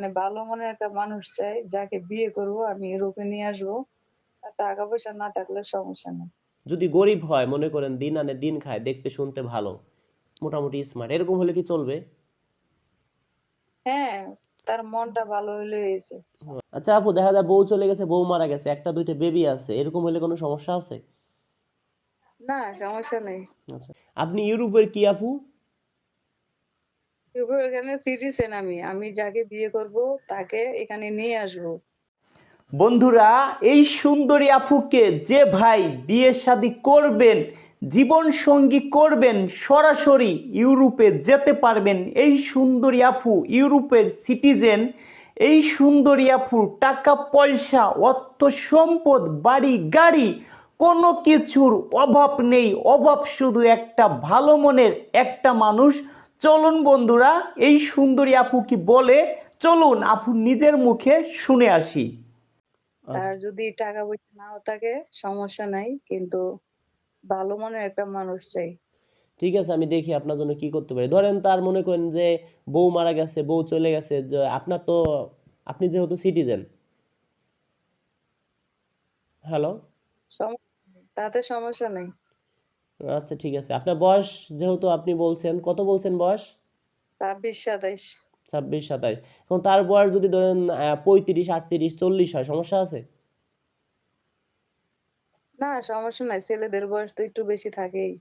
মানে ভালো মনের একটা মানুষ চাই যাকে বিয়ে করব আমি রূপে নিয়ে আসব। আর টাকা পয়সা না থাকলে সমস্যা নেই। যদি গরিব হয় মনে করেন দিন আনে দিন খায় দেখতে শুনতে ভালো মোটামুটি স্মার্ট এরকম হলে কি চলবে? হ্যাঁ তার মনটা ভালো হইলে হয়েছে। আচ্ছা আপু দেখা যায় বউ চলে গেছে বউ মারা গেছে একটা দুইটা বেবি আছে এরকম হলে কোনো সমস্যা আছে? না সমস্যা নেই। আচ্ছা আপনি ইউরোপের কি আপু? এখানে সিটিজেন আমি আমি যাকে বিয়ে করব, তাকে এখানে নিয়ে আসব। বন্ধুরা, এই সুন্দরী আপুকে যে ভাই বিয়ে শাদী করবেন, জীবন সঙ্গী করবেন, সরাসরি ইউরোপে যেতে পারবেন, এই সুন্দরী আপু ইউরোপের সিটিজেন, এই সুন্দরী আপুর টাকা, পয়সা, অর্থ, সম্পদ, বাড়ি, গাড়ি, কোনো কিছুর অভাব নেই। অভাব শুধু একটা ভালো মনের একটা মানুষ চলুন বন্ধুরা এই সুন্দরী আপু কি বলে? চলুন আপু নিজের মুখে শুনে আসি। তার যদি টাকা পয়সা নাও থাকে সমস্যা নাই কিন্তু ভালো মনের একটা মানুষ চাই। ঠিক আছে আমি দেখি আপনার জন্য কি করতে পারি। ধরেন তার মনে করেন যে বউ মারা গেছে বউ চলে গেছে যে আপনার তো আপনি যেহেতু সিটিজেন হ্যালো সমস্যা তাতে সমস্যা নেই। আচ্ছা ঠিক আছে। আপনার বয়স যেহেতু আপনি বলছেন কত বলছেন বয়স? ছাব্বিশ সাতাইশ। ছাব্বিশ সাতাইশ। এখন তার বয়স যদি ধরেন পঁয়ত্রিশ আটত্রিশ চল্লিশ হয় সমস্যা আছে? না সমস্যা নাই ছেলেদের বয়স তো একটু বেশি থাকেই।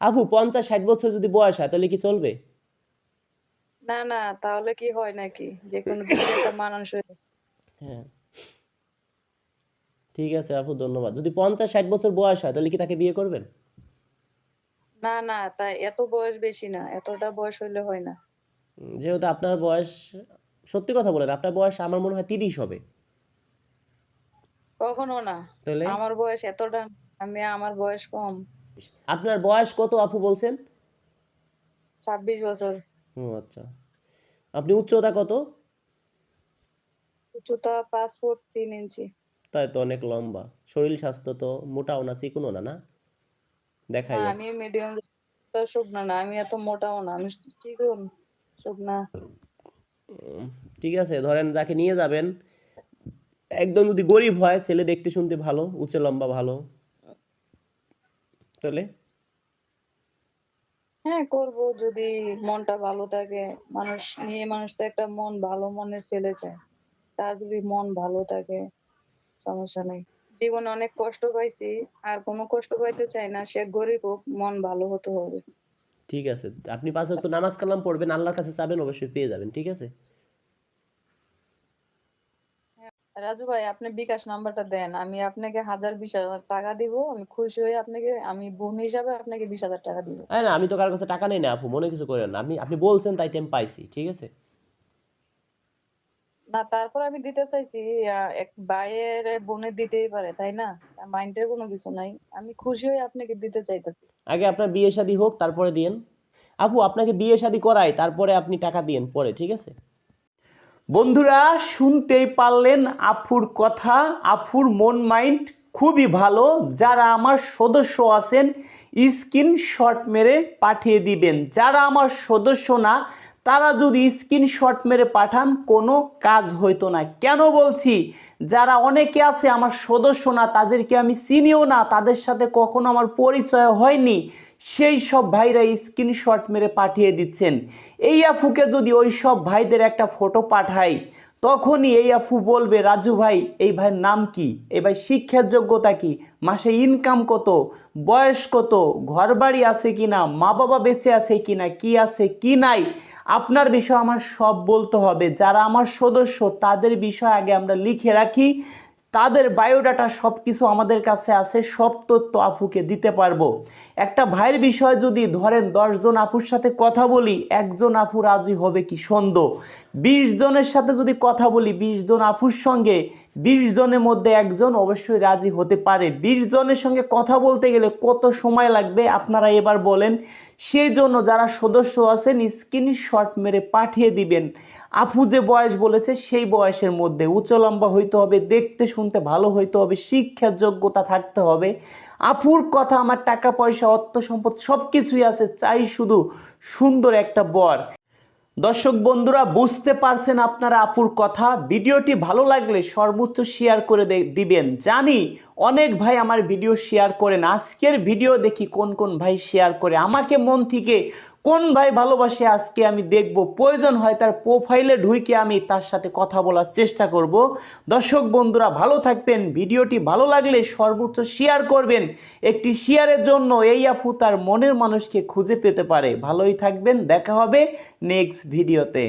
আপু পঞ্চাশ ষাট বছর যদি বয়স হয় তাহলে কি চলবে? না না তাহলে কি হয় নাকি? যে কোনো মানানসই হ্যাঁ। ঠিক আছে আপু ধন্যবাদ। যদি পঞ্চাশ ষাট বছর বয়স হয় তাহলে কি তাকে বিয়ে করবেন? না না তাই এত বয়স বেশি না এতটা বয়স হইলে হয় না। যেহেতু আপনার বয়স সত্যি কথা বলেন আপনার বয়স আমার মনে হয় তিরিশ হবে। কখনো না তাহলে? আমার বয়স এতটা আমি আমার বয়স কম। আপনার বয়স কত আপু বলছেন? ছাব্বিশ বছর। ও আচ্ছা। আপনি উচ্চতা কত? উচ্চতা পাঁচ ফুট তিন ইঞ্চি। তাই তো অনেক লম্বা। শরীর স্বাস্থ্য তো মোটাও না চিকনও না না? দেখাই। আমি মিডিয়াম শুকনা না আমি এত মোটাও না আমি চিকন শুকনা। ঠিক আছে ধরেন যাকে নিয়ে যাবেন একদম যদি গরিব হয় ছেলে দেখতে শুনতে ভালো উঁচু লম্বা ভালো তাহলে? হ্যাঁ করব যদি মনটা ভালো থাকে মানুষ মেয়ে মানুষ তো একটা মন ভালো মনের ছেলে চায়। তার যদি মন ভালো থাকে সমস্যা নেই। জীবনে অনেক কষ্ট পাইছি আর কোনো কষ্ট পাইতে চাই না সে গরিব হোক মন ভালো হতে হবে। ঠিক আছে আপনি পাঁচ ওয়াক্ত নামাজ কালাম পড়বেন আল্লাহর কাছে চাবেন অবশ্যই পেয়ে যাবেন ঠিক আছে? রাজু ভাই আপনি বিকাশ নাম্বারটা দেন আমি আপনাকে হাজার বিশ হাজার টাকা দিব আমি খুশি হয়ে আপনাকে আমি বোন হিসাবে আপনাকে বিশ হাজার টাকা দিব। না আমি তো কারোর কাছে টাকা নেই না আপু মনে কিছু করেন না আপনি আপনি বলছেন তাই আমি পাইছি ঠিক আছে? না তারপর আমি দিতে চাইছি এক ভাইয়ের বোনের দিতেই পারে তাই না? মাইন্ডের কোনো কিছু নাই। আমি খুশি হয়ে আপনাকে দিতে চাইতেছি। আগে আপনার বিয়ে শাদী হোক তারপরে দিয়েন। আপু আপনাকে বিয়ে শাদী করাই তারপরে আপনি টাকা দিয়েন পরে ঠিক আছে? বন্ধুরা শুনতেই পারলেন আফুর কথা। আফুর মন মাইন্ড খুবই ভালো। যারা আমার সদস্য আছেন স্ক্রিনশট মেরে পাঠিয়ে দিবেন। যারা আমার সদস্য না তারা যদি স্ক্রিনশট মেরে পাঠান, কোনো কাজ হইতো না। কেন বলছি? যারা অনেকে আছে, আমার সদস্য না, তাদেরকে আমি চিনিও না, তাদের সাথে কখনো আমার পরিচয় হয়নি। সেই সব ভাইরা স্ক্রিনশট মেরে পাঠিয়ে দিচ্ছেন। এই আফুকে যদি ওই সব ভাইদের একটা ফটো পাঠাই তখনই এই আফু বলবে, রাজু ভাই, এই ভাইয়ের নাম কি? এই ভাই শিক্ষার যোগ্যতা কি? মাসে ইনকাম কত? বয়স কত? ঘর বাড়ি আছে কি না মা বাবা বেঁচে আছে কি না কি আছে কি নাই? আপনার বিষয় আমার সব বলতে হবে। যারা আমার সদস্য, তাদের বিষয় আগে আমরা লিখে রাখি। তাদের বায়োডাটা সব কিছু আমাদের কাছে আছে, সব তথ্য আপুকে দিতে পারব। একটা ভাইয়ের বিষয় যদি ধরেন দশজন আপুর সাথে কথা বলি, একজন আপু রাজি হবে কি সন্দেহ? বিশ জনের সাথে যদি কথা বলি, বিশ জন আপুর সঙ্গে, বিশ জনের মধ্যে একজন অবশ্যই রাজি হতে পারে। বিশ জনের সঙ্গে কথা বলতে গেলে কত সময় লাগবে? আপনারা এবার বলেন। সেই জন্য যারা সদস্য আছেন স্ক্রিনশট মেরে পাঠিয়ে দিবেন। আপু যে বয়স বলেছে, সেই বয়সের মধ্যে উচ্চ লম্বা হইতে হবে, দেখতে শুনতে ভালো হইতে হবে, শিক্ষার যোগ্যতা থাকতে হবে। আপুর কথা, আমার টাকা, পয়সা, অর্থ সম্পদ সব কিছুই আছে, চাই শুধু সুন্দর একটা বর। দর্শক বন্ধুরা, বুঝতে পারছেন আপনারা আপুর কথা? ভিডিওটি ভালো লাগলে সর্বোচ্চ শেয়ার করে দিবেন। জানি অনেক ভাই আমার ভিডিও শেয়ার করেন আজকের ভিডিও দেখি কোন কোন ভাই শেয়ার করে। আমাকে মন থেকে কোন ভাই ভালোবাসে আজকে আমি দেখব? প্রয়োজন হয় তার প্রোফাইলে ঢুইকে আমি তার সাথে কথা বলার চেষ্টা করব। দর্শক বন্ধুরা, ভালো থাকবেন। ভিডিওটি ভালো লাগলে সর্বোচ্চ শেয়ার করবেন। একটি শেয়ারের জন্য এই আফু তার মনের মানুষকে খুঁজে পেতে পারে। ভালোই থাকবেন। দেখা হবে নেক্সট ভিডিওতে